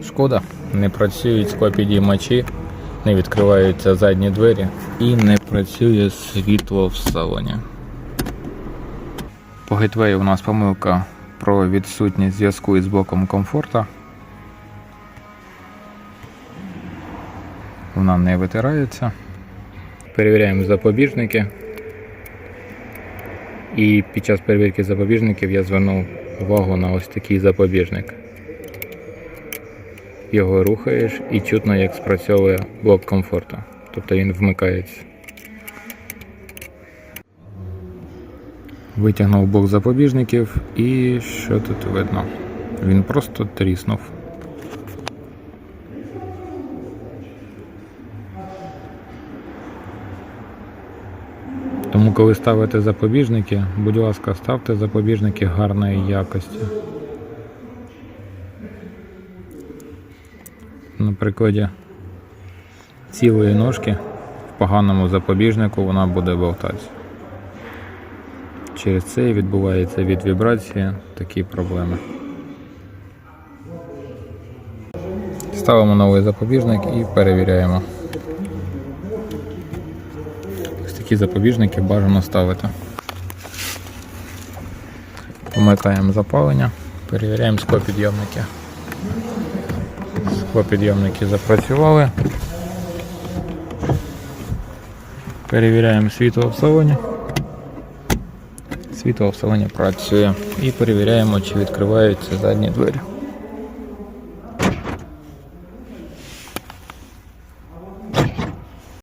Шкода, не працюють склопідіймачі, не відкриваються задні двері і не працює світло в салоні. По гейтвею у нас помилка про відсутність зв'язку із блоком комфорта. Вона не витирається. Перевіряємо запобіжники. І під час перевірки запобіжників я звернув увагу на ось такий запобіжник. Його рухаєш і чутно, як спрацьовує блок комфорту. Тобто він вмикається. Витягнув блок запобіжників і що тут видно? Він просто тріснув. Тому, коли ставите запобіжники, будь ласка, ставте запобіжники гарної якості. На прикладі цілої ножки в поганому запобіжнику вона буде болтатися. Через це відбувається від вібрації такі проблеми. Ставимо новий запобіжник і перевіряємо. Ось такі запобіжники бажано ставити. Вмикаємо запалення, перевіряємо склопідйомники. Склопідйомники запрацювали. Перевіряємо світло в салоні. Світло в салоні працює. І перевіряємо, чи відкриваються задні двері.